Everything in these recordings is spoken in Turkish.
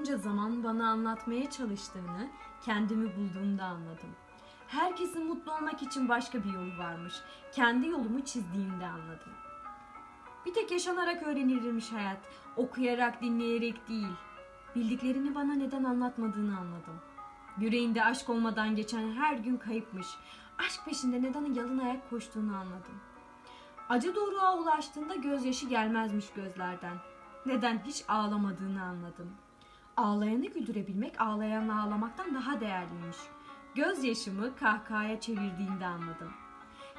bunca zaman bana anlatmaya çalıştığını kendimi bulduğumda anladım. Herkesin mutlu olmak için başka bir yolu varmış. Kendi yolumu çizdiğimde anladım. Bir tek yaşanarak öğrenilirmiş hayat. Okuyarak, dinleyerek değil. Bildiklerini bana neden anlatmadığını anladım. Yüreğinde aşk olmadan geçen her gün kayıpmış. Aşk peşinde neden yalın ayak koştuğunu anladım. Acı doruğa ulaştığında gözyaşı gelmezmiş gözlerden. Neden hiç ağlamadığını anladım. Ağlayanı güldürebilmek ağlayanla ağlamaktan daha değerliymiş. Gözyaşımı kahkahaya çevirdiğinde anladım.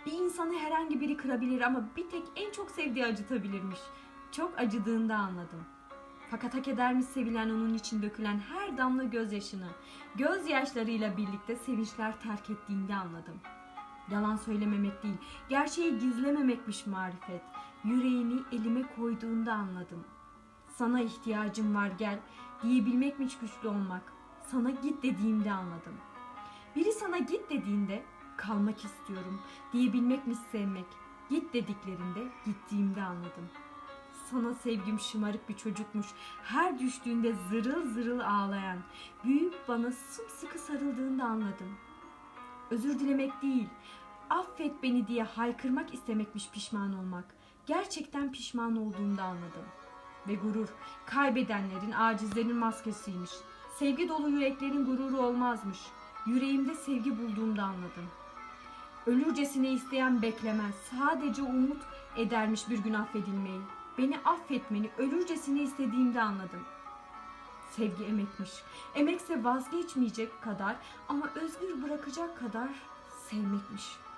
Bir insanı herhangi biri kırabilir ama bir tek en çok sevdiği acıtabilirmiş. Çok acıdığında anladım. Fakat hak edermiş sevilen onun için dökülen her damla gözyaşını, gözyaşlarıyla birlikte sevinçler terk ettiğinde anladım. Yalan söylememek değil, gerçeği gizlememekmiş marifet. Yüreğini elime koyduğunda anladım. Sana ihtiyacım var gel diyebilmekmiş güçlü olmak. Sana git dediğimde anladım. Biri sana git dediğinde kalmak istiyorum diyebilmekmiş sevmek. Git dediklerinde gittiğimde anladım. Sana sevgim şımarık bir çocukmuş. Her düştüğünde zırıl zırıl ağlayan. Büyüyüp bana sımsıkı sarıldığında anladım. Özür dilemek değil, affet beni diye haykırmak istemekmiş pişman olmak. Gerçekten pişman olduğumda anladım. Ve gurur, kaybedenlerin, acizlerin maskesiymiş. Sevgi dolu yüreklerin gururu olmazmış. Yüreğimde sevgi bulduğumda anladım. Ölürcesine isteyen beklemez. Sadece umut edermiş bir gün affedilmeyi. Beni affetmeni ölürcesine istediğimde anladım. Sevgi emekmiş. Emekse vazgeçmeyecek kadar ama özgür bırakacak kadar sevmekmiş.''